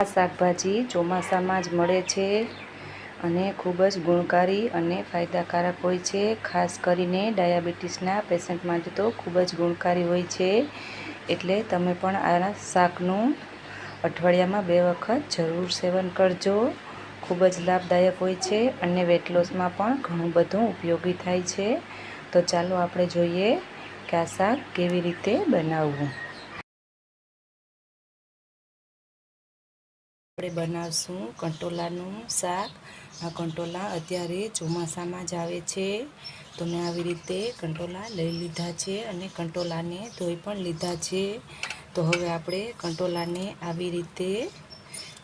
આ શાકભાજી ચોમાસામાં જ મળે છે અને ખૂબ જ ગુણકારી અને ફાયદાકારક હોય છે. ખાસ કરીને ડાયાબિટીસના પેશન્ટ માટે તો ખૂબ જ ગુણકારી હોય છે. એટલે તમે પણ આ શાકનું અઠવાડિયામાં બે વખત જરૂર સેવન કરજો. ખૂબ જ લાભદાયક હોય છે અને વેટ લોસમાં પણ ઘણું બધું ઉપયોગી થાય છે. તો ચાલો આપણે જોઈએ કે આ શાક કેવી રીતે બનાવવું. આપણે બનાવશું કંટોલાનું શાક. આ કંટોલા અત્યારે ચોમાસામાં જ આવે છે. તો મેં આવી રીતે કંટોલા લઈ લીધા છે અને કંટોલાને ધોઈ પણ લીધા છે. તો હવે આપણે કંટોલાને આવી રીતે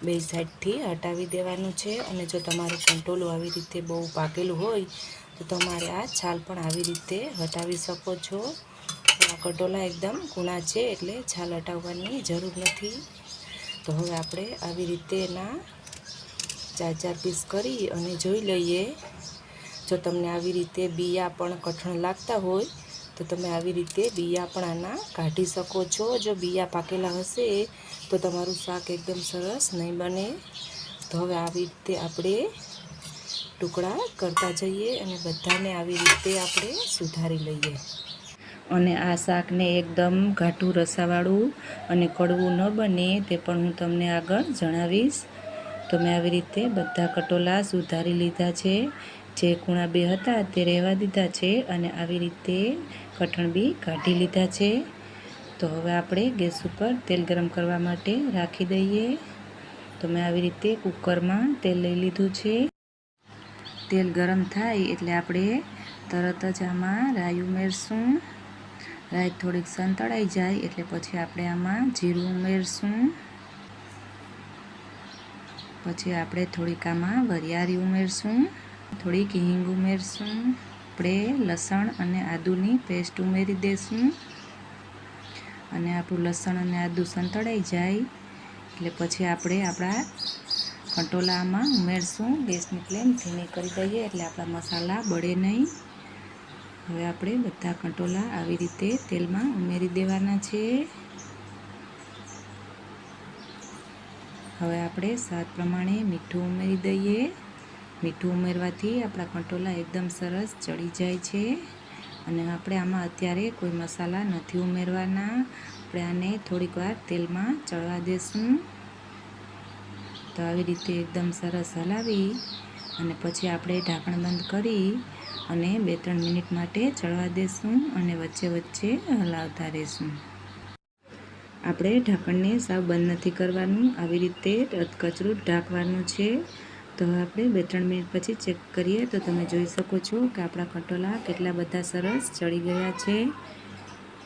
બે સાઈડથી હટાવી દેવાનું છે અને જો તમારું કંટોલું આવી રીતે બહુ પાકેલું હોય, તો તમારે આ છાલ પણ આવી રીતે હટાવી શકો છો. આ કંટોલા એકદમ કૂણા છે એટલે છાલ હટાવવાની જરૂર નથી. તો હવે આપણે આવી રીતે એના ચાર ચાર પીસ કરી અને જોઈ લઈએ. જો તમને આવી રીતે બિયા પણ કઠણ લાગતા હોય, તો તમે આવી રીતે બિયા પણ આના કાઢી શકો છો. જો બિયા પાકેલા હશે, તો તમારું શાક એકદમ સરસ નહીં બને. તો હવે આવી રીતે આપણે ટુકડા કરતા જઈએ અને બધાને આવી રીતે આપણે સુધારી લઈએ. અને આ શાકને એકદમ ઘાટું રસાવાળું અને કડવું ન બને તે પણ હું તમને આગળ જણાવીશ. તો મેં આવી રીતે બધા કટોલા સુધારી લીધા છે. જે કૂણા બે હતા તે રહેવા દીધા છે અને આવી રીતે કઠણ બી કાઢી લીધા છે. તો હવે આપણે ગેસ ઉપર તેલ ગરમ કરવા માટે રાખી દઈએ. તો મેં આવી રીતે કુકરમાં તેલ લઈ લીધું છે. તેલ ગરમ થાય એટલે આપણે તરત જ આમાં રાઈ ઉમેરશું. રાઈ થોડીક સંતળાઈ જાય એટલે પછી આપણે આમાં જીરું ઉમેરશું. પછી આપણે થોડીક આમાં વરિયાળી ઉમેરશું. થોડીક હિંગ ઉમેરશું. આપણે લસણ અને આદુની પેસ્ટ ઉમેરી દઈશું અને આપણું લસણ અને આદુ સંતળાઈ જાય એટલે પછી આપણે આપણા કંટોલામાં ઉમેરશું. ગેસની ફ્લેમ ધીમી કરી દઈએ એટલે આપણા મસાલા બળે નહીં. હવે આપણે બધા કંટોલા આવી રીતે તેલમાં ઉમેરી દેવાના છે. હવે આપણે સ્વાદ પ્રમાણે મીઠું ઉમેરી દઈએ. મીઠું ઉમેરવાથી આપણા કંટોલા એકદમ સરસ ચડી જાય છે. અને આપણે આમાં અત્યારે કોઈ મસાલા નથી ઉમેરવાના. આપણે આને થોડીક વાર તેલમાં ચડવા દેશું. તો આવી રીતે એકદમ સરસ હલાવી અને પછી આપણે ઢાંકણ બંધ કરી અને બે ત્રણ મિનિટ માટે ચડવા દેશું અને વચ્ચે વચ્ચે હલાવતા રહેશું. આપણે ઢાંકણને સાવ બંધ નથી કરવાનું. આવી રીતે કચરું ઢાંકવાનું છે. તો હવે આપણે બે ત્રણ મિનિટ પછી ચેક કરીએ તો તમે જોઈ શકો છો કે આપણા કટોલા કેટલા બધા સરસ ચડી ગયા છે.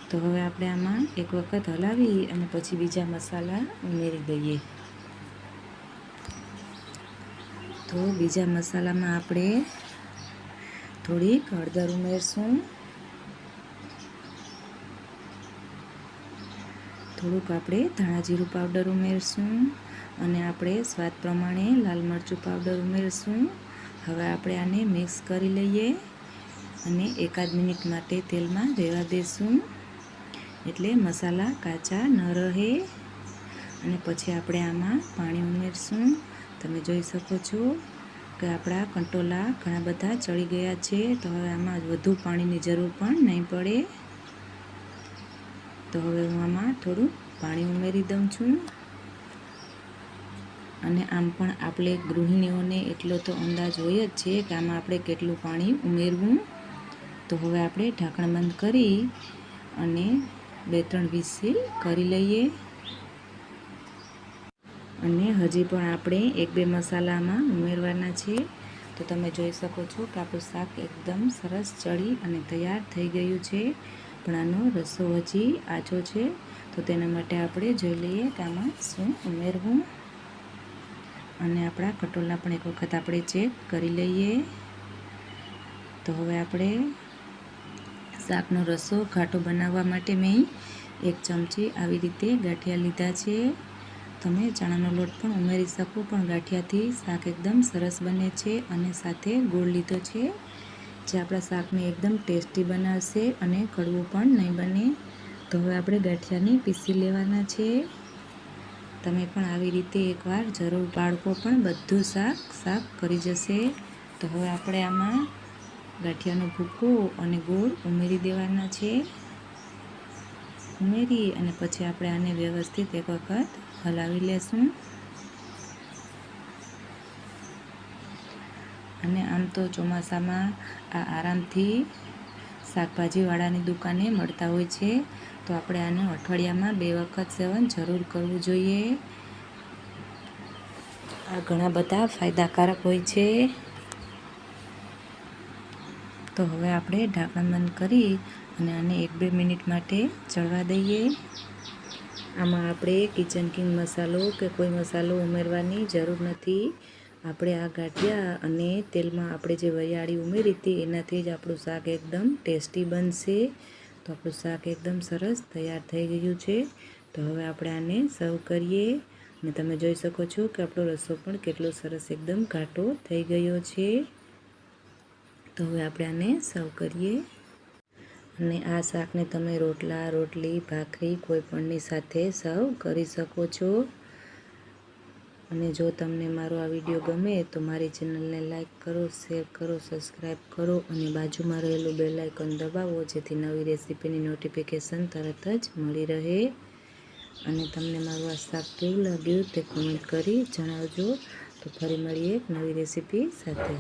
તો હવે આપણે આમાં એક વખત હલાવી અને પછી બીજા મસાલા ઉમેરી દઈએ. તો બીજા મસાલામાં આપણે થોડીક હળદર ઉમેરશું. થોડુંક આપણે ધાણા જીરું પાવડર ઉમેરશું અને આપણે સ્વાદ પ્રમાણે લાલ મરચું પાવડર ઉમેરશું. હવે આપણે આને મિક્સ કરી લઈએ અને એકાદ મિનિટ માટે તેલમાં રહેવા દેશું. એટલે મસાલા કાચા ન રહે. અને પછી આપણે આમાં પાણી ઉમેરશું. તમે જોઈ શકો છો કે આપણા કંટોલા ઘણા બધા ચડી ગયા છે, તો હવે આમાં વધુ પાણીની જરૂર પણ નહીં પડે. તો હવે હું આમાં થોડું પાણી ઉમેરી દઉં છું. અને આમ પણ આપણે ગૃહિણીઓને એટલો તો અંદાજ હોય જ છે કે આમાં આપણે કેટલું પાણી ઉમેરવું. તો હવે આપણે ઢાંકણ બંધ કરી અને બે ત્રણ વિસીલ કરી લઈએ. અને હજી પણ આપણે એક બે મસાલામાં ઉમેરવાના છે તો તમે જોઈ શકો છો કે આપણું શાક એકદમ સરસ ચડી અને તૈયાર થઈ ગયું છે. પણ આનો રસો હજી આછો છે. તો તેના માટે આપણે જોઈ લઈએ કે આમાં શું ઉમેરવું. અને આપણા કટોલના પણ એક વખત આપણે ચેક કરી લઈએ. તો હવે આપણે શાકનો રસો ઘાટો બનાવવા માટે મેં એક ચમચી આવી રીતે ગાંઠિયા લીધા છે. તમે ચણાનો લોટ પણ ઉમેરી શકો, પણ ગાંઠિયાથી શાક એકદમ સરસ બને છે અને સાથે ગોળ લીધો છે. જે આપણા શાકને એકદમ ટેસ્ટી બનાવશે અને કડવું પણ નહીં બને. તો હવે આપણે ગાંઠિયાને પીસી લેવાના છે. તમે પણ આવી રીતે એકવાર જરૂર બાળકો પણ બધું શાક શાક કરી જશે. તો હવે આપણે આમાં ગાંઠિયાનો ભૂકો અને ગોળ ઉમેરી દેવાના છે. ઉમેરી અને પછી આપણે આને વ્યવસ્થિત એક વખત હલાવી લેશું. અને આમ તો ચોમાસામાં આ આરામથી શાકભાજીવાળાની દુકાને મળતા હોય છે, તો આપણે આને અઠવાડિયામાં બે વખત સેવન જરૂર કરવું જોઈએ. આ ઘણા બધા ફાયદાકારક હોય છે. તો હવે આપણે ઢાંકણ બંધ કરી અને આને એક બે મિનિટ માટે ચડવા દઈએ. આમાં આપણે કિચન કિંગ મસાલો કે કોઈ મસાલો ઉમેરવાની જરૂર નથી. આપણે આ ગાંઠિયા અને તેલમાં આપણે જે વરિયાળી ઉમેરી હતી એનાથી જ આપણું શાક એકદમ ટેસ્ટી બનશે. તો આપણું શાક એકદમ સરસ તૈયાર થઈ ગયું છે. તો હવે આપણે આને સર્વ કરીએ અને તમે જોઈ શકો છો કે આપણો રસો પણ કેટલો સરસ એકદમ ઘાટો થઈ ગયો છે. તો હવે આપણે આને સર્વ કરીએ. અને આ શાકને તમે રોટલા, રોટલી, ભાખરી કોઈપણની સાથે સર્વ કરી શકો છો. અને જો તમને મારો આ વીડિયો ગમે તો મારી ચેનલને લાઇક કરો શેર કરો સબસ્ક્રાઈબ કરો અને બાજુમાં રહેલું બેલ આઇકન દબાવો જેથી નવી રેસીપીની નોટિફિકેશન તરત જ મળી રહે. અને તમને મારું આ શાક કેવું લાગ્યું તે કોમેન્ટ કરી જણાવજો. તો ફરી મળીએ એક નવી રેસીપી સાથે.